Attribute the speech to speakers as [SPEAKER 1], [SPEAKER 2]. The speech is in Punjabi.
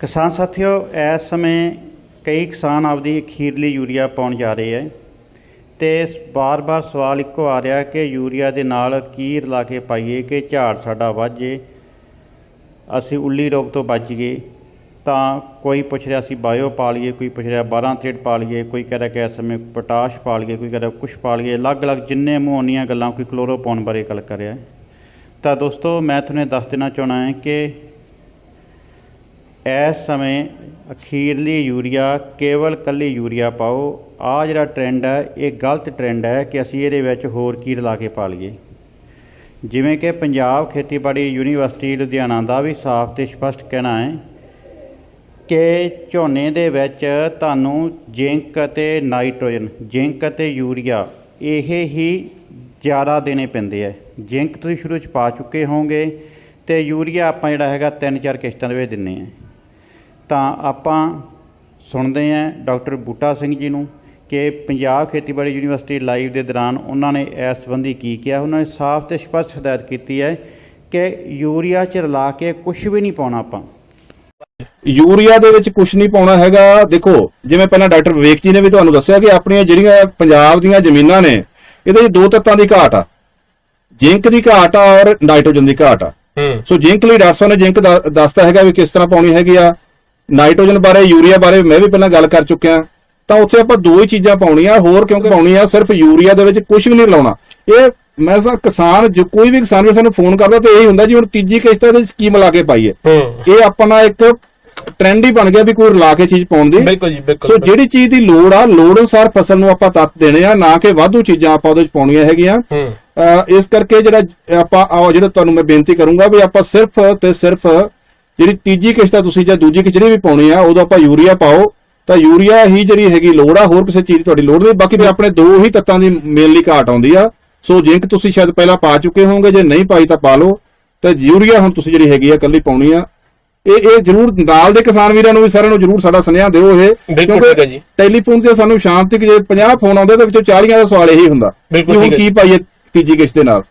[SPEAKER 1] ਕਿਸਾਨ ਸਾਥੀਓ, ਇਸ ਸਮੇਂ ਕਈ ਕਿਸਾਨ ਆਪਦੀ ਅਖੀਰਲੀ ਯੂਰੀਆ ਪਾਉਣ ਜਾ ਰਹੇ ਹੈ ਤੇ ਬਾਰ-ਬਾਰ ਸਵਾਲ ਇੱਕੋ ਆ ਰਿਹਾ ਕਿ ਯੂਰੀਆ ਦੇ ਨਾਲ ਕੀ ਰਲਾ ਕੇ ਪਾਈਏ ਕਿ ਝਾੜ ਸਾਡਾ ਵੱਧ ਜੇ, ਅਸੀਂ ਉੱਲੀ ਰੋਗ ਤੋਂ ਬਚ ਗਏ, ਤਾਂ ਕੋਈ ਪੁੱਛ ਰਿਹਾ ਸੀ ਬਾਇਓ ਪਾ ਲਈਏ, ਕੋਈ ਪੁੱਛ ਰਿਹਾ 12 ਤ੍ਰੇਟ ਪਾ ਲਈਏ, ਕੋਈ ਕਹਿ ਰਿਹਾ ਕਿ ਇਸ ਸਮੇਂ ਪੋਟਾਸ਼ ਪਾ ਲਈਏ, ਕੋਈ ਕਹਿ ਰਿਹਾ ਕੁਛ ਪਾ ਲਈਏ, ਅਲੱਗ-ਅਲੱਗ ਜਿੰਨੇ ਮੂੰਹ ਗੱਲਾਂ, ਕੋਈ ਕਲੋਰੋਪੋਨ ਬਾਰੇ ਗੱਲ ਕਰ ਰਿਹਾ ਤਾਂ ਦੋਸਤੋ, ਮੈਂ ਤੁਹਾਨੂੰ ਇਹ ਦੱਸ ਦੇਣਾ ਚਾਹਣਾ ਹੈ ਕਿ ਇਸ ਸਮੇਂ ਅਖੀਰਲੀ ਯੂਰੀਆ, ਕੇਵਲ ਕੱਲੀ ਯੂਰੀਆ ਪਾਓ। ਆ ਜਿਹੜਾ ਟ੍ਰੈਂਡ ਹੈ, ਇਹ ਗਲਤ ਟ੍ਰੈਂਡ ਹੈ ਕਿ ਅਸੀਂ ਇਹਦੇ ਵਿੱਚ ਹੋਰ ਕੀ ਰਲਾ ਕੇ ਪਾ ਲਈਏ। ਜਿਵੇਂ ਕਿ ਪੰਜਾਬ ਖੇਤੀਬਾੜੀ ਯੂਨੀਵਰਸਿਟੀ ਲੁਧਿਆਣਾ ਦਾ ਵੀ ਸਾਫ਼ ਤੇ ਸਪਸ਼ਟ ਕਹਿਣਾ ਹੈ ਕਿ ਝੋਨੇ ਦੇ ਵਿੱਚ ਤੁਹਾਨੂੰ ਜ਼ਿੰਕ ਅਤੇ ਨਾਈਟ੍ਰੋਜਨ, ਜ਼ਿੰਕ ਅਤੇ ਯੂਰੀਆ, ਇਹ ਹੀ ਜ਼ਿਆਦਾ ਦੇਣੇ ਪੈਂਦੇ ਆ। ਜ਼ਿੰਕ ਤੁਸੀਂ ਸ਼ੁਰੂ ਚ ਪਾ ਚੁੱਕੇ ਹੋਵੋਗੇ ਤੇ ਯੂਰੀਆ ਆਪਾਂ ਜਿਹੜਾ ਹੈਗਾ ਤਿੰਨ ਚਾਰ ਕਿਸ਼ਤਾਂ ਦੇ ਵਿੱਚ ਦਿੰਨੇ ਆ। ਤਾਂ ਆਪਾਂ ਸੁਣਦੇ ਹਾਂ ਡਾਕਟਰ ਬੂਟਾ ਸਿੰਘ ਜੀ ਨੂੰ ਕਿ ਪੰਜਾਬ ਖੇਤੀਬਾੜੀ ਯੂਨੀਵਰਸਿਟੀ ਲਾਈਵ ਦੇ ਦੌਰਾਨ ਉਹਨਾਂ ਨੇ ਇਸ ਸੰਬੰਧੀ ਕੀ ਕਿਹਾ। ਉਹਨਾਂ ਨੇ ਸਾਫ਼ ਤੇ ਸਪਸ਼ਟ ਹਦਾਇਤ ਕੀਤੀ ਹੈ ਕਿ ਯੂਰੀਆ ਚ ਰਲਾ ਕੇ ਕੁਝ ਵੀ ਨਹੀਂ ਪਾਉਣਾ ਆਪਾਂ।
[SPEAKER 2] ਯੂਰੀਆ ਦੇ ਵਿੱਚ ਕੁਝ ਨਹੀਂ ਪਾਉਣਾ ਹੈਗਾ। ਦੇਖੋ ਜਿਵੇਂ ਪਹਿਲਾਂ ਡਾਕਟਰ ਵਿਵੇਕ ਜੀ ਨੇ ਵੀ ਤੁਹਾਨੂੰ ਦੱਸਿਆ ਕਿ ਆਪਣੀਆਂ ਜਿਹੜੀਆਂ ਪੰਜਾਬ ਦੀਆਂ ਜ਼ਮੀਨਾਂ ਨੇ ਇਹਦੇ ਵਿੱਚ ਦੋ ਤੱਤਾਂ ਦੀ ਘਾਟ ਆ। ਜ਼ਿੰਕ ਦੀ ਘਾਟ ਆ ਔਰ ਨਾਈਟ੍ਰੋਜਨ ਦੀ ਘਾਟ ਆ। ਸੋ ਜ਼ਿੰਕ ਲਈ ਡਾਕਟਰ ਸਾਹਿਬ ਨੇ ਜ਼ਿੰਕ ਦਾ- ਦੱਸਤਾ ਹੈਗਾ ਵੀ ਕਿਸ ਤਰ੍ਹਾਂ ਪਾਉਣੀ ਹੈਗੀ ਆ। ਨਾਈਟ੍ਰੋਜਨ ਬਾਰੇ ਯੂਰੀਆ ਬਾਰੇ ਮੈਂ ਵੀ ਪਹਿਲਾਂ ਗੱਲ ਕਰ ਚੁੱਕਿਆ। ਤਾਂ ਉੱਥੇ ਆਪਾਂ ਦੋ ਹੀ ਚੀਜ਼ਾਂ ਪਾਉਣੀਆਂ ਹੋਰ ਕਿਉਂਕਿ ਪਾਉਣੀ ਆ ਸਿਰਫ ਯੂਰੀਆ ਦੇ ਵਿੱਚ ਕੁਝ ਵੀ ਨਹੀਂ ਲਾਉਣਾ। ਇਹ ਮੈਂ ਸਾ ਕਿਸਾਨ ਜੋ ਕੋਈ ਵੀ ਕਿਸਾਨ ਵੀ ਸਾਨੂੰ ਫੋਨ ਕਰਦਾ ਤੇ ਇਹੀ ਹੁੰਦਾ ਜੀ ਹੁਣ ਤੀਜੀ ਕਿਸ਼ਤ ਇਹਦੇ ਵਿੱਚ ਕੀ ਮਿਲਾ ਕੇ ਪਾਈਏ? ਇਹ ਆਪਣਾ ਇੱਕ ਟ੍ਰੈਂਡ ਹੀ ਬਣ ਗਿਆ ਵੀ ਕੋਈ ਰਲਾ ਕੇ ਚੀਜ਼ ਪਾਉਣ ਦੀ।
[SPEAKER 3] ਬਿਲਕੁਲ ਜੀ ਬਿਲਕੁਲ
[SPEAKER 2] ਸੋ ਜਿਹੜੀ ਚੀਜ਼ ਦੀ ਲੋੜ ਆ ਲੋੜ ਅਨੁਸਾਰ ਫਸਲ ਨੂੰ ਆਪਾਂ ਤੱਤ ਦੇਣੇ ਆ ਨਾ ਕਿ ਵਾਧੂ ਚੀਜ਼ਾਂ ਆਪਾਂ ਉਹਦੇ ਵਿੱਚ ਪਾਉਣੀਆਂ ਹੈਗੀਆਂ। ਇਸ ਕਰਕੇ ਜਿਹੜਾ ਆਪਾਂ ਜਿਹੜਾ ਤੁਹਾਨੂੰ ਮੈਂ ਬੇਨਤੀ ਕਰੂੰਗਾ ਵੀ ਆਪਾਂ ਸਿਰਫ ਤੇ ਸਿਰਫ ਜਿਹੜੀ ਤੀਜੀ ਕਿਸ਼ਤ ਆ ਤੁਸੀਂ ਜਾਂ ਦੂਜੀ ਕਿਸ਼ਤ ਜਿਹੜੀ ਵੀ ਪਾਉਣੀ ਆ ਉਦੋਂ ਆਪਾਂ ਯੂਰੀਆ ਪਾਓ। ਤਾਂ ਯੂਰੀਆ ਹੀ ਜਿਹੜੀ ਹੈਗੀ ਲੋੜ ਆ ਹੋਰ ਕਿਸੇ ਚੀਜ਼ ਤੁਹਾਡੀ ਲੋੜ ਨਹੀਂ। ਬਾਕੀ ਵੀ ਆਪਣੇ ਦੋ ਹੀ ਤੱਤਾਂ ਦੀ ਮੇਨ ਲਈ ਘਾਟ ਆਉਂਦੀ ਆ। ਸੋ ਜਿੰਕ ਤੁਸੀਂ ਸ਼ਾਇਦ ਪਹਿਲਾਂ ਪਾ ਚੁੱਕੇ ਹੋਵੋਗੇ ਜੇ ਨਹੀਂ ਪਾਈ ਤਾਂ ਪਾ ਲਓ। ਤੇ ਯੂਰੀਆ ਹੁਣ ਤੁਸੀਂ ਜਿਹੜੀ ਹੈਗੀ ਆ ਕੱਲੀ ਪਾਉਣੀ ਆ। ਇਹ ਇਹ ਜਰੂਰ ਨਾਲ ਦੇ ਕਿਸਾਨ ਵੀਰਾਂ ਨੂੰ ਵੀ ਸਾਰਿਆਂ ਨੂੰ ਜਰੂਰ ਸਾਡਾ ਸੁਨੇਹਾ ਦਿਓ ਇਹ।
[SPEAKER 3] ਜੀ।
[SPEAKER 2] ਟੈਲੀਫੋਨ ਤੇ ਸਾਨੂੰ ਸ਼ਾਂਤੀ ਕਿ ਜੇ 50 ਫੋਨ ਆਉਂਦੇ ਤੇ ਵਿੱਚੋਂ 40 ਦਾ ਸਵਾਲ ਇਹੀ ਹੁੰਦਾ ਵੀ ਹੁਣ ਕੀ ਪਾਈਏ ਤੀਜੀ ਕਿਸ਼ਤ ਦੇ ਨਾਲ।